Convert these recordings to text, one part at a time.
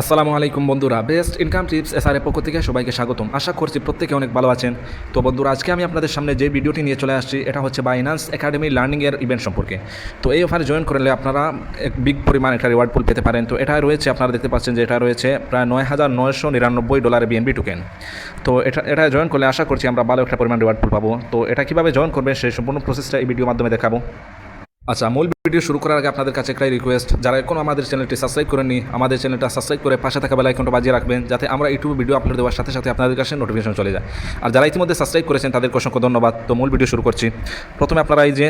আসসালামু আলাইকুম বন্ধুরা। বেস্ট ইনকাম টিপস এসআর পক্ষ থেকে সবাইকে স্বাগতম। আশা করছি প্রত্যেকে অনেক ভালো আছেন। তো বন্ধুরা, আজকে আমি আপনাদের সামনে যে ভিডিওটি নিয়ে চলে আসছি, এটা হচ্ছে বাইনান্স একাডেমি লার্নিংয়ের ইভেন্ট সম্পর্কে। তো এই অফারে জয়েন করলে আপনারা এক বিগ পরিমাণ একটা রিওয়ার্ড পুল পেতে পারেন। তো এটা রয়েছে, আপনারা দেখতে পাচ্ছেন যে এটা রয়েছে প্রায় নয় হাজার নয়শো নিরানব্বই ডলারের বিএনবি টোকেন তো এটা এটা জয়েন করলে আশা করছি আমরা ভালো একটা পরিমাণ রিওয়ার্ড পুল পাবো। তো এটা কীভাবে জয়েন করবে, সেই সম্পূর্ণ প্রসেসটা এই ভিডিওর মাধ্যমে দেখাবো। আচ্ছা মূল ভিডিও শুরু করার আগে আপনাদের কাছে একটাই রিকোয়েস্ট যারা এখনও আমাদের চ্যানেলটি সাবস্ক্রাইব করেননি, আমাদের চ্যানেলটা সাবস্ক্রাইব করে পাশে থাকা বেলা আইকনটা বাজিয়ে রাখবেন, যাতে আমরা ইউটিউব ভিডিও আপলোড দেওয়ার সাথে সাথে আপনাদের কাছে নোটিফিকেশন চলে যায়। আর যারা ইতিমধ্যে সাবস্ক্রাইব করেছেন, তাদেরকে অসংখ্য ধন্যবাদ। তো মূল ভিডিও শুরু করছি। প্রথমে আপনারা এই যে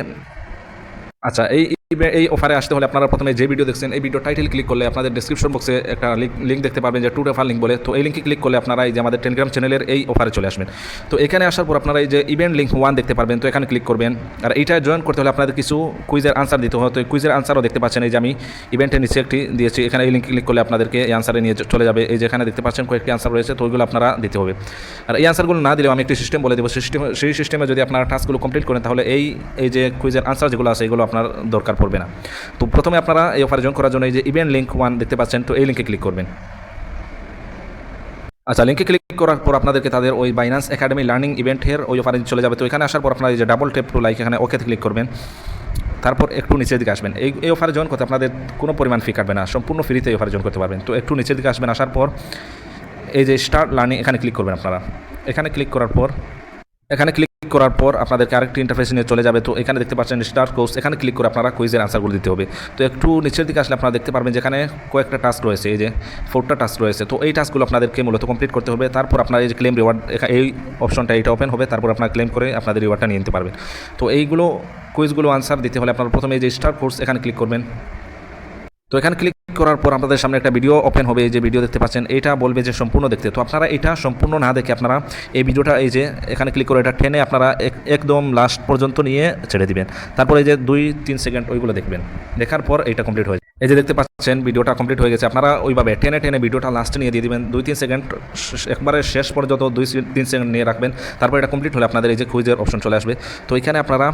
আচ্ছা এই এই- অফারে আসতে হলে আপনারা প্রথমে যে ভিডিও দেখছেন, এই ভিডিও টাইটেল ক্লিক করলে আপনাদের ডিসক্রিপশন বক্সে একটা লিঙ্ক দেখতে পাবেন যে টু রেফার লিঙ্ক বলে। তো এই লিঙ্কে ক্লিক করলে আপনারা এই যে আমাদের টেলিগ্রাম চ্যানেলের এই অফারে চলে আসবেন। তো এখানে আসার পর আপনারা এই যে ইভেন্ট লিঙ্ক ওয়ান দেখতে পারবেন, তো এখানে ক্লিক করবেন। আর এইটা জয়েন করতে হলে আপনাদের কিছু কুইজের আনসার দিতে হয় তো এই কুইজের আনসারও দেখতে পাচ্ছেন, এই যে আমি ইভেন্টের নিচে একটি দিয়েছি। এখানে এই লিঙ্কে ক্লিক করলে আপনাদেরকে এই আনসারে নিয়ে চলে যাবে। এই যেখানে দেখতে পাচ্ছেন কয়েকটি আনসার রয়েছে, তো ওইগুলো আপনারা দিতে হবে। আর এই আনসারগুলো না দিলেও আমি একটি সিস্টেম বলে দেবো। সিস্টেম সেই সিস্টেমে যদি আপনারা টাস্কগুলো কমপ্লিট করেন, তাহলে এই এই যে কুইজের আনসার যেগুলো আছে, এগুলো আপনার দরকার। পড়বে না। তো প্রথমে আপনারা এই অফারে জয়েন করার জন্য এই যে ইভেন্ট লিঙ্ক ওয়ান দেখতে পাচ্ছেন, তো এই লিঙ্কে ক্লিক করবেন। আচ্ছা লিঙ্কে ক্লিক করার পর আপনাদেরকে তাদের ওই বাইন্যান্স একাডেমি লার্নিং ইভেন্টের ওই অফারে চলে যাবে। তো এখানে আসার পর আপনারা এই যে ডাবল টেপ টু লাইক এখানে ওকেতে ক্লিক করবেন। তারপর একটু নিচের দিকে আসবেন। এই এই অফারে জয়েন করতে আপনাদের কোনো পরিমাণ ফি কাটবে না। সম্পূর্ণ ফ্রিতে এই অফারে জয়েন করতে পারবেন। তো একটু নিচের দিকে আসবেন, আসার পর এই যে স্টার্ট লার্নিং এখানে ক্লিক করবেন আপনারা। এখানে ক্লিক করার পর এখানে ক্লিক করার পর আপনাদেরকে আরেকটি ইন্টারফেস নিয়ে চলে যাবে। তো এখানে দেখতে পাচ্ছেন স্টার কোর্স এখানে ক্লিক করে আপনারা কুইজের আনসারগুলো দিতে হবে। তো একটু নিচের দিকে আসলে আপনারা দেখতে পারবেন যেখানে কয়েকটা টাস্ক রয়েছে, এই যে ফোরটা টাস্ক রয়েছে। তো এই টাস্কগুলো আপনাদেরকে মূলত কমপ্লিট করতে হবে। তারপর আপনার এই যে ক্লেম রিওয়ার্ড এই অপশনটা এইটা ওপেন হবে। তারপর আপনার ক্লেম করে আপনাদের রিওয়ার্ডটা নিয়ে নিতে পারবেন। তো এইগুলো কুইজগুলো আনসার দিতে হলে আপনারা প্রথমে এই যে স্টার কোর্স এখানে ক্লিক করবেন। তো এখানে ক্লিক করার পর আপনাদের সামনে একটা ভিডিও ওপেন হবে, এই যে ভিডিও দেখতে পাচ্ছেন, এটা বলবে যে সম্পূর্ণ দেখতে। তো আপনারা এটা সম্পূর্ণ না দেখে আপনারা এই ভিডিওটা এই যে এখানে ক্লিক করে এটা টেনে আপনারা এক- একদম লাস্ট পর্যন্ত নিয়ে ছেড়ে দিবেন। তারপরে এই যে দুই, তিন সেকেন্ড ওইগুলো দেখবেন। দেখার পর এটা কমপ্লিট হয়ে এই যে দেখতে পাচ্ছেন, ভিডিওটা কমপ্লিট হয়ে গেছে। আপনারা ওইভাবে টেনে টেনে ভিডিওটা লাস্টে নিয়ে দিয়ে দিবেন। দুই, তিন সেকেন্ড একবারে শেষ পর্যন্ত দুই, তিন সেকেন্ড নিয়ে রাখবেন। তারপর এটা কমপ্লিট হলে আপনাদের এই যে কুইজের অপশন চলে আসবে। তো এখানে আপনারা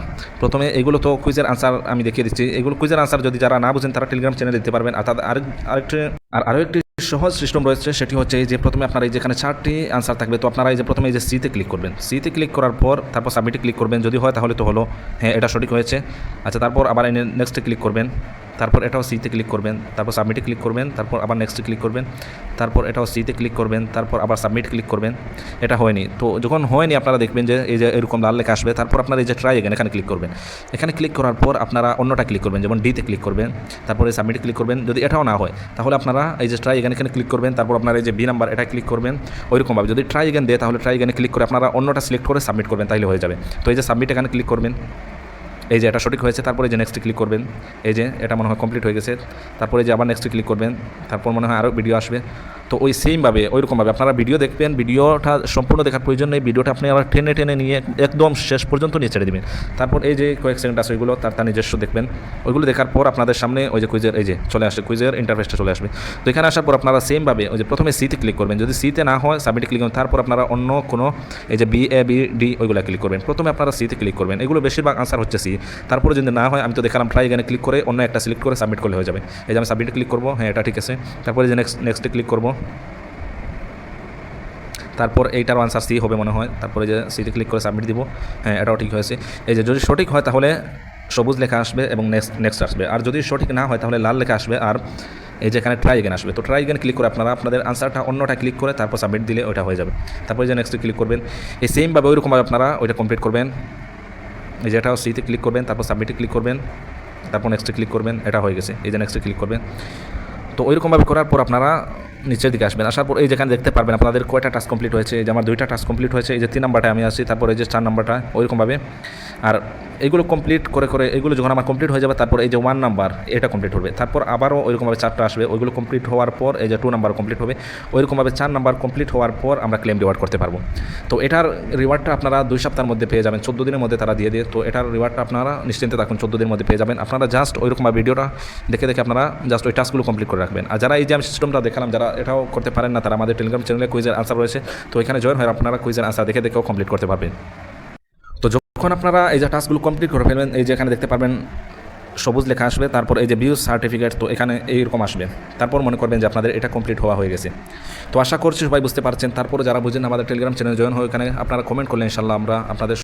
প্রথমে এগুলো তো কুইজের আনসার আমি দেখিয়ে দিচ্ছি। এগুলো কুইজের আনসার যদি যারা না বুঝেন, তারা টেলিগ্রাম চ্যানেলে দিতে পারবেন। তাদের আরেক, আরেকটি, আর আরও একটি সহজ সিস্টেম রয়েছে, সেটি হচ্ছে যে প্রথমে আপনারা এই যেখানে চারটি আনসার থাকবে। তো আপনারা এই যে প্রথমে এই যে সিতে ক্লিক করবেন। সিতে ক্লিক করার পর তারপর সাবমিটে ক্লিক করবেন। যদি হয় তাহলে তো হলো হ্যাঁ এটা সঠিক হয়েছে। আচ্ছা তারপর আবার নেক্সটে ক্লিক করবেন। তারপর এটাও সিতে ক্লিক করবেন, তারপর সাবমিটে ক্লিক করবেন, তারপর আবার নেক্সটে ক্লিক করবেন, তারপর এটাও সিতে ক্লিক করবেন, তারপর আবার সাবমিট ক্লিক করবেন। এটা হয়নি। তো যখন হয়নি, আপনারা দেখবেন যে এই যে এরকম লাল লেখা আসবে, তারপর আপনারা এই যে ট্রাই এগেন এখানে ক্লিক করবেন। এখানে ক্লিক করার পর আপনারা অন্যটা ক্লিক করবেন, যেমন ডিতে ক্লিক করবেন, তারপরে সাবমিটে ক্লিক করবেন। যদি এটাও না হয়, তাহলে আপনারা এই যে ট্রাই এখানে এখানে ক্লিক করবেন, তারপর আপনারা এই যে বি নাম্বার এটা ক্লিক করবেন, ওইরকমভাবে। যদি ট্রাই এগেন দেয়, তাহলে ট্রাই এগেনে ক্লিক করে আপনারা অন্যটা সিলেক্ট করে সাবমিট করবেন তাহলে হয়ে যাবে। তো এই যে সাবমিট এখানে ক্লিক করবেন। এই যে এটা সঠিক হয়েছে, তারপরে যে নেক্সটে ক্লিক করবেন, এই যে এটা মনে হয় কমপ্লিট হয়ে গেছে, তারপরে যে আবার নেক্সটে ক্লিক করবেন, তারপর মনে হয় আরও ভিডিও আসবে। তো ওই সেমভাবে ওইরকমভাবে। আপনারা ভিডিও দেখবেন ভিডিওটা সম্পূর্ণ দেখার প্রয়োজন নেই। ভিডিওটা আপনি আবার টেনে টেনে নিয়ে একদম শেষ পর্যন্ত নিয়ে ছেড়ে দেবেন। তারপর এই যে কয়েক সেকেন্ড আছে, ওইগুলো তার তার নিজস্ব দেখবেন। ওইগুলো দেখার পর আপনাদের সামনে ওই যে কুইজের এই যে চলে আসে কুইজের ইন্টারফেসটা চলে আসবে। তো এখানে আসার পর আপনারা সেমভাবে ওই যে প্রথমে সিতে ক্লিক করবেন। যদি সিতে না হয় সাবমিটে ক্লিক করবেন। তারপর আপনারা অন্য কোনো এই যে বি এ বি ডি ওইগুলো ক্লিক করবেন। প্রথমে আপনারা সিতে ক্লিক করবেন। এগুলো বেশিরভাগ আনসার হচ্ছে সি তারপরে যদি না হয়, আমি তো দেখালাম ট্রাই এখানে ক্লিক করে, অন্য একটা সিলেক্ট করে সাবমিট করলে হয়ে যাবে। এই যে আমি সাবমিটে ক্লিক করব। হ্যাঁ এটা ঠিক আছে। তারপরে যে নেক্সট নেক্সটে ক্লিক করব। তারপর এইটার আনসার সি হবে মনে হয়। তারপরে যে সিতে ক্লিক করে সাবমিট দিব। হ্যাঁ এটাও ঠিক হয়েছে। এই যে যদি সঠিক হয় তাহলে সবুজ লেখা আসবে এবং নেক্সট নেক্সট আসবে। আর যদি সঠিক না হয় তাহলে লাল লেখা আসবে। আর এই যে এখানে ট্রাই এগেন আসবে। তো ট্রাই এগেন ক্লিক করে আপনারা আপনাদের আনসারটা অন্যটা ক্লিক করে তারপর সাবমিট দিলে ওইটা হয়ে যাবে। তারপরে যে নেক্সটে ক্লিক করবেন, এই সেমভাবে ওইরকমভাবে আপনারা ওইটা কমপ্লিট করবেন। এই যে এটাও সিতে ক্লিক করবেন, তারপর সাবমিটে ক্লিক করবেন, তারপর নেক্সটে ক্লিক করবেন, এটা হয়ে গেছে। এই যে নেক্সটে ক্লিক করবেন। তো ওইরকমভাবে করার পর আপনারা নিচের দিকে আসবেন। আসার পর এই যেখানে দেখতে পারবেন আপনাদের কয়টা টাস্ক কমপ্লিট হয়েছে যে আমার দুইটা টাস্ক কমপ্লিট হয়েছে, এই যে তিন নাম্বারটা আমি আসছি তারপর এই যে চার নাম্বারটা, ওইরকমভাবে। আর এইগুলো কমপ্লিট করে করে এগুলো যখন আমার কমপ্লিট হয়ে যাবে, তারপর এই যে ওয়ান নাম্বার এটা কমপ্লিট হবে। তারপর আবারও ওইরকমভাবে চারটা আসবে, ওইগুলো কমপ্লিট হওয়ার পর এই যে টু নাম্বার কমপ্লিট হবে, ওইরকমভাবে চার নাম্বার কমপ্লিট হওয়ার পর আমরা ক্লেম রিওয়ার্ড করতে পারব। তো এটার রিওয়ার্ডটা আপনারা দুই সপ্তাহের মধ্যে পেয়ে যাবেন, চোদ্দ দিনের মধ্যে তারা দিয়ে দিয়ে। তো এটার রিওয়ার্ডটা আপনারা নিশ্চিন্তে থাকুন, চোদ্দ দিনের মধ্যে পেয়ে যাবেন। আপনারা জাস্ট ওইরকমভাবে ভিডিওটা দেখে দেখে আপনারা জাস্ট ওই টাস্কগুলো কমপ্লিট করে রাখবেন। আর যারা এই যে আমি সিস্টেমটা দেখালাম, যারা এটাও করতে পারেন না, তারা আমাদের টেলিগ্রাম চ্যানেলে কুইজের আনসার রয়েছে। তো এখানে জয়েন হয়ে আপনারা কুইজের আনসার দেখে দেখেও কমপ্লিট করতে পারবেন। তো যখন আপনারা এই যে টাস্কগুলো কমপ্লিট করে ফেলবেন, এই যে এখানে দেখতে পারবেন, সবুজ লেখা আসবে, তারপর এই যে ভিউজ সার্টিফিকেট তো এখানে এইরকম আসবে। তারপর মনে করবেন যে আপনাদের এটা কমপ্লিট হওয়া হয়ে গেছে। তো আশা করছি সবাই বুঝতে পারছেন। তারপরে যারা বুঝেন আমাদের টেলিগ্রাম চ্যানেল জয়েন হয়ে এখানে আপনারা কমেন্ট করলেন ইনশাল্লাহ আমরা আপনাদের